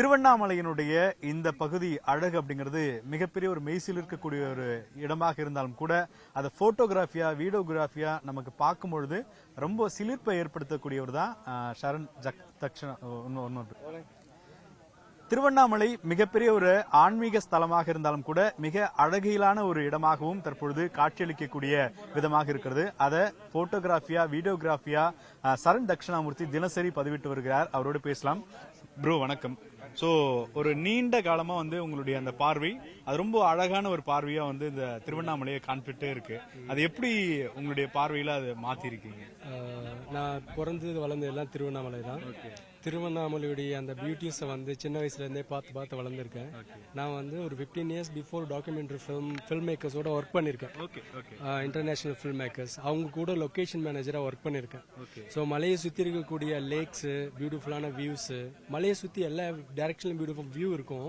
திருவண்ணாமலையினுடைய இந்த பகுதி அழகு அப்படிங்கிறது மிகப்பெரிய ஒரு மெய்சில் இருக்கக்கூடிய ஒரு இடமாக இருந்தாலும் கூட அதை போட்டோகிராஃபியா வீடியோகிராஃபியா நமக்கு பார்க்கும் பொழுது ரொம்ப சிலிர்ப்பை ஏற்படுத்தக்கூடியவர் தான் ஷரண் சரண் ஜக் தக்ஷண இன்னொரு- திருவண்ணாமலை மிகப்பெரிய ஒரு ஆன்மீக ஸ்தலமாக இருந்தாலும் கூட மிக அழகியலான ஒரு இடமாகவும் தற்பொழுது காட்சியளிக்கக்கூடிய விதமாக இருக்கிறது. அதை போட்டோகிராஃபியா வீடியோகிராஃபியா சரண் தட்சிணாமூர்த்தி தினசரி பதிவிட்டு வருகிறார். அவரோடு பேசலாம். ப்ரோ வணக்கம். சோ ஒரு நீண்ட காலமா வந்து உங்களுடைய அந்த பார்வை அது ரொம்ப அழகான ஒரு பார்வையா வந்து இந்த திருவண்ணாமலையை காண்பிட்டே இருக்கு. அது எப்படி உங்களுடைய பார்வையில அதை மாத்தி இருக்கீங்க நான் பிறந்தது வளர்ந்தது எல்லாம் திருவண்ணாமலை தான். திருவண்ணாமலையுடைய அந்த பியூட்டிஸை வந்து சின்ன வயசுல இருந்தே பார்த்து பார்த்து வளர்ந்துருக்கேன். நான் வந்து ஒரு 15 years before documentary film film மேக்கர்ஸோட work பண்ணியிருக்கேன். இன்டர்நேஷனல் ஃபில்ம் மேக்கர்ஸ் அவங்க கூட லொகேஷன் மேனேஜராக ஒர்க் பண்ணியிருக்கேன். ஸோ மலையை சுற்றி இருக்கக்கூடிய லேக்ஸு பியூட்டிஃபுல்லான வியூஸு மலையை சுற்றி எல்லா டைரக்ஷன்லையும் பியூட்டிஃபுல் வியூ இருக்கும்.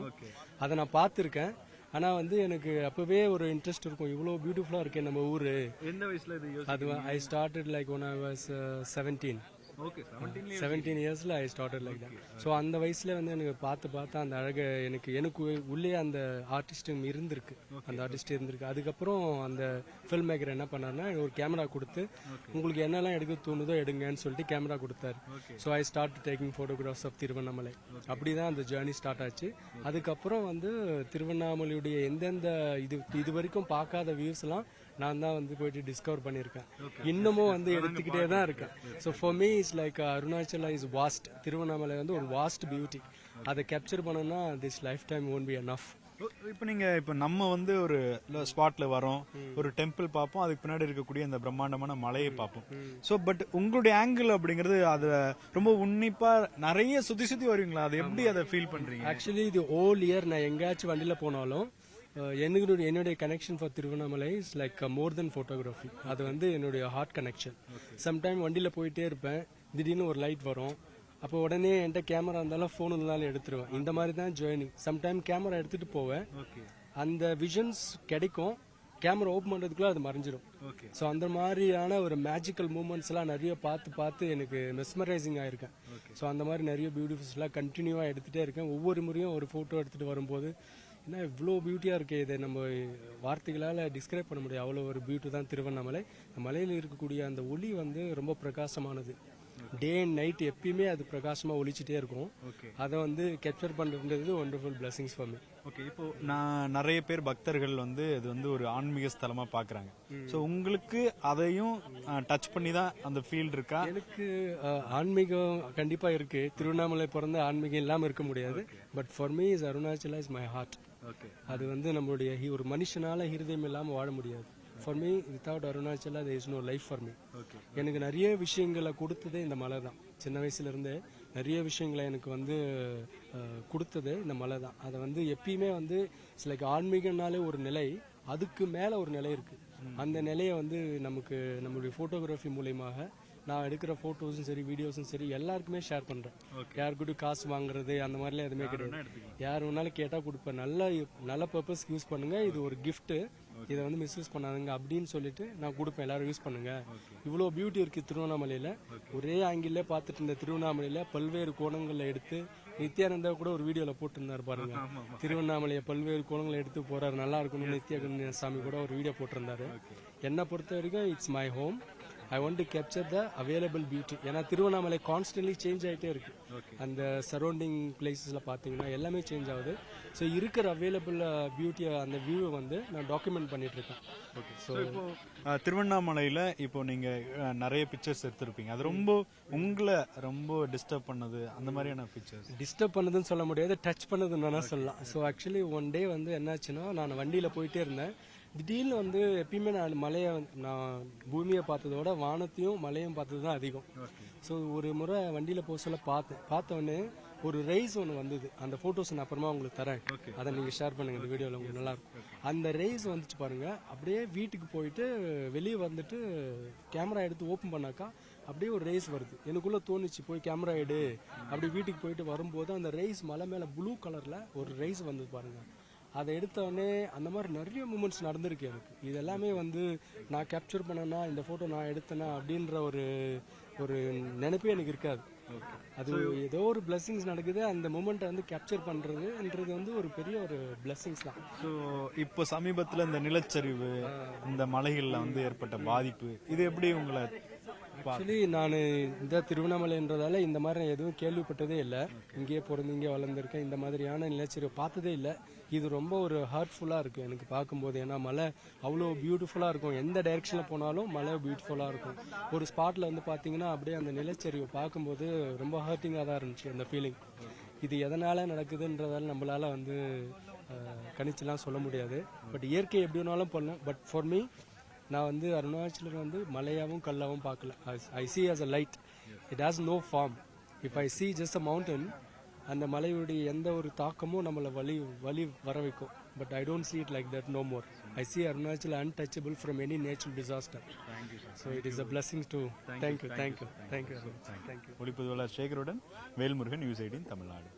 அதை நான் பார்த்துருக்கேன். ஆனால் வந்து எனக்கு அப்போவே ஒரு இன்ட்ரெஸ்ட் இருக்கும். இவ்வளோ பியூட்டிஃபுல்லாக இருக்கே நம்ம ஊர். எந்த வயசுல அது I started like when I was seventeen seventeen இயர்ஸ்ல ஐ ஸ்டார்டட் லைக் ஸோ அந்த வயசுல வந்து எனக்கு பார்த்து பார்த்து அந்த அழகை எனக்கு எனக்கு உள்ளே அந்த ஆர்டிஸ்ட் இருந்திருக்கு. அந்த ஆர்டிஸ்ட் இருந்திருக்கு. அதுக்கப்புறம் அந்த ஃபில்ம் மேக்கர் என்ன பண்ணாருன்னா ஒரு கேமரா கொடுத்து உங்களுக்கு என்னெல்லாம் எடுக்க தோணுதோ எடுங்கன்னு சொல்லிட்டு கேமரா கொடுத்தாரு. So I start taking photographs of Tiruvannamalai அப்படிதான் அந்த ஜேர்னி ஸ்டார்ட் ஆச்சு. அதுக்கப்புறம் வந்து திருவண்ணாமலையுடைய எந்தெந்த இது இது வரைக்கும் பார்க்காத வியூஸ் எல்லாம் நான் தான் வந்து போயிட்டு டிஸ்கவர் பண்ணியிருக்கேன். இன்னமும் வந்து எடுத்துக்கிட்டே தான் இருக்கேன். So for me is like Arunachala is vast Tiruvannamalai வந்து ஒரு வாஸ்ட் பியூட்டி அதை கேப்சர் பண்ணணும்னா this lifetime won't be enough. இப்போ நீங்க இப்போ நம்ம வந்து ஒரு ஸ்பாட்ல வரோம். ஒரு டெம்பிள் பார்ப்போம். அதுக்கு பின்னாடி இருக்கக்கூடிய அந்த பிரம்மாண்டமான மலையை பார்ப்போம். சோ பட் உங்களுடைய ஆங்கிள் அப்படிங்கிறது அத ரொம்ப உன்னிப்பா நிறைய சுத்தி சுத்தி வருவீங்களா? அதை எப்படி அதை ஃபீல் பண்றீங்க? ஆக்சுவலி இது ஓல் இயர் நான் எங்கேயாச்சும் வண்டியில் போனாலும் அஹ், என்னுடைய என்னுடைய connection for Tiruvannamalai is like more then photography அது வந்து என்னுடைய ஹார்ட் கனெக்ஷன் சம்டைம் வண்டியில் போயிட்டே இருப்பேன். திடீர்னு ஒரு லைட் வரும். அப்போ உடனே என்கிட்ட கேமரா இருந்தாலும் ஃபோன் இருந்தாலும் எடுத்துருவேன். இந்த மாதிரி தான் ஜேர்னி சம்டைம் கேமரா எடுத்துட்டு போவேன். அந்த விஷன்ஸ் கிடைக்கும். கேமரா ஓப்பன் பண்ணுறதுக்குள்ள அது மறைஞ்சிரும். ஓகே ஸோ அந்த மாதிரியான ஒரு மேஜிக்கல் மூமெண்ட்ஸ் எல்லாம் நிறைய பார்த்து பார்த்து எனக்கு மெஸ்மரைசிங் ஆயிருக்கேன். ஸோ அந்த மாதிரி நிறைய பியூட்டிஃபுல்ஸ்லாம் கண்டினியூவாக எடுத்துகிட்டே இருக்கேன். ஒவ்வொரு முறையும் ஒரு ஃபோட்டோ எடுத்துகிட்டு வரும்போது என்ன இவ்வளோ பியூட்டியாக இருக்கே இதை நம்ம வார்த்தைகளால் டிஸ்கிரைப் பண்ண முடியாது அவ்வளோ ஒரு பியூட்டி தான் திருவண்ணாமலை. மலையில் இருக்கக்கூடிய அந்த ஒளி வந்து ரொம்ப பிரகாசமானது. டே அண்ட் நைட் எப்பயுமே அது பிரகாசமாக ஒளிச்சிட்டே இருக்கும். ஓகே அதை வந்து கேப்சர் பண்ணுறது wonderful blessings for me okay இப்போ நான் நிறைய பேர் பக்தர்கள் வந்து இது வந்து ஒரு ஆன்மீக ஸ்தலமா பாக்குறாங்க. சோ உங்களுக்கு அதையும் டச் பண்ணி தான் அந்த ஃபீல் இருக்கா? எனக்கு ஆன்மீகம் கண்டிப்பா இருக்கு. திருவண்ணாமலை பிறந்த ஆன்மீகம் இல்லாம இருக்க முடியாது. But for me is Arunachala is my heart அது வந்து நம்மளுடைய ஒரு மனுஷனால ஹிருதயம் இல்லாம வாழ முடியாது. For me without Arunachala there is no life for me எனக்கு நிறைய விஷயங்களை கொடுத்ததே இந்த மலை தான். சின்ன வயசுல இருந்தே நிறைய விஷயங்களை எனக்கு வந்து கொடுத்ததே இந்த மலை தான். அதை வந்து எப்பயுமே வந்து லைக் ஆன்மீகம்னாலே ஒரு நிலை அதுக்கு மேல ஒரு நிலை இருக்கு. அந்த நிலையை வந்து நமக்கு நம்மளுடைய போட்டோகிராஃபி மூலியமாக நான் எடுக்கிற போட்டோஸும் சரி வீடியோஸும் சரி எல்லாருக்குமே ஷேர் பண்றேன். யாருக்கிட்டும் காசு வாங்குறது அந்த மாதிரிலாம் எதுவுமே கிடையாது. யார் வேணாலும் கேட்டா கொடுப்பேன். நல்ல நல்ல பர்பஸ்க்கு யூஸ் பண்ணுங்க. இது ஒரு gift. இதை வந்து மிஸ்யூஸ் பண்ணாதுங்க அப்படின்னு சொல்லிட்டு நான் கொடுப்பேன். எல்லாரும் யூஸ் பண்ணுங்க. இவ்வளோ பியூட்டி இருக்கு திருவண்ணாமலையில. ஒரே ஆங்கிள் பார்த்துட்டு இருந்த திருவண்ணாமலையில பல்வேறு கோணங்கள்ல எடுத்து நித்யானந்தா கூட ஒரு வீடியோல போட்டிருந்தாரு பாருங்க. திருவண்ணாமலையை பல்வேறு கோணங்களை எடுத்து போறாரு. நல்லா இருக்கணும். நித்யானந்த சாமி கூட ஒரு வீடியோ போட்டிருந்தாரு. என்னை பொறுத்த வரைக்கும் it's my home I want to capture the available beauty ஏன்னா திருவண்ணாமலை கான்ஸ்டன்ட்லி சேஞ்ச் ஆகிட்டே இருக்கு. அந்த சரௌண்டிங் பிளேசஸ்ல பாத்தீங்கன்னா எல்லாமே சேஞ்ச் ஆகுது. ஸோ இருக்கிற அவைலபிள் பியூட்டியை அந்த வியூவை வந்து நான் டாக்குமெண்ட் பண்ணிட்டு இருக்கேன். ஸோ இப்போ அஹ், திருவண்ணாமலையில இப்போ நீங்க அஹ், நிறைய பிக்சர்ஸ் எடுத்திருப்பீங்க. அது ரொம்ப உங்களை ரொம்ப டிஸ்டர்ப் பண்ணது அந்த மாதிரியான பிக்சர்ஸ் டிஸ்டர்ப் பண்ணதுன்னு சொல்ல முடியாது டச் பண்ணதுன்னு வேணா சொல்லலாம். ஸோ ஆக்சுவலி ஒன் டே வந்து என்னாச்சுன்னா நான் வண்டியில் போயிட்டே இருந்தேன். திடீர்னு வந்து எப்பயுமே நான் மலையை நான் பூமியை பார்த்ததோட வானத்தையும் மலையும் பார்த்தது தான் அதிகம். ஸோ ஒரு முறை வண்டியில் போக சொல்ல பார்த்தேன் பார்த்த உடனே ஒரு ரைஸ் ஒன்று வந்தது. அந்த ஃபோட்டோஸ் நான் அப்புறமா உங்களுக்கு தரேன். அதை நீங்கள் ஷேர் பண்ணுங்க. இந்த வீடியோவில் உங்களுக்கு நல்லா இருக்கும். அந்த ரைஸ் வந்துச்சு பாருங்க. அப்படியே வீட்டுக்கு போயிட்டு வெளியே வந்துட்டு கேமரா எடுத்து ஓப்பன் பண்ணாக்கா அப்படியே ஒரு ரேஸ் வருது. எனக்குள்ள தோணுச்சு போய் கேமரா எடு. அப்படி வீட்டுக்கு போயிட்டு வரும்போது அந்த ரேஸ் மலை மேல ப்ளூ கலர்ல ஒரு ரேஸ் வந்தது பாருங்க. அதை எடுத்த உடனே அந்த மாதிரி நிறைய மூமெண்ட்ஸ் நடந்திருக்கு எனக்கு. இது எல்லாமே வந்து நான் கேப்சர் பண்ணனா இந்த போட்டோ நான் எடுத்தேனா அப்படின்ற ஒரு ஒரு நினைப்பே எனக்கு இருக்காது. அது ஏதோ ஒரு பிளெஸிங்ஸ் நடக்குது அந்த மூமெண்ட்டை வந்து கேப்சர் பண்றதுன்றது வந்து ஒரு பெரிய ஒரு பிளெஸிங்ஸ் தான். ஸோ இப்போ சமீபத்துல இந்த நிலச்சரிவு இந்த மலைகள்ல வந்து ஏற்பட்ட பாதிப்பு இது எப்படி உங்களை ஆக்சுவலி நான் இந்த திருவண்ணாமலைன்றதால இந்த மாதிரி நான் எதுவும் கேள்விப்பட்டதே இல்லை. இங்கேயே பிறந்து இங்கே வளர்ந்துருக்கேன். இந்த மாதிரியான நிலச்சரிவு பார்த்ததே இல்லை. இது ரொம்ப ஒரு ஹர்ட்ஃபுல்லாக இருக்குது எனக்கு பார்க்கும்போது. ஏன்னா மலை அவ்வளோ பியூட்டிஃபுல்லாக இருக்கும். எந்த டைரெக்ஷனில் போனாலும் மலை பியூட்டிஃபுல்லாக இருக்கும். ஒரு ஸ்பாட்டில் வந்து பார்த்தீங்கன்னா அப்படியே அந்த நிலச்சரிவு பார்க்கும்போது ரொம்ப ஹர்ட்டிங்காக தான் இருந்துச்சு அந்த ஃபீலிங் இது எதனால் நடக்குதுன்றதால நம்மளால் வந்து அஹ், கணிச்சுலாம் சொல்ல முடியாது. பட் இயற்கை எப்படி வேணாலும் பண்ணும் பட் ஃபார் மீ நான் வந்து அருணாச்சலர் வந்து மலையாவும் கல்லாவும் பார்க்கல I see as a light it has no form if I see just a mountain அந்த மலையுடைய எந்த ஒரு தாக்கமும் நம்மளை வலி வலி வர வைக்கும் but I don't see it like that no more I see Arunachal untouchable from any natural disaster so it is a blessing to thank you thank you thank you thank you ஒளிப்பதிவாளர் சேகருடன் Velmurugan news eighteen Tamil Nadu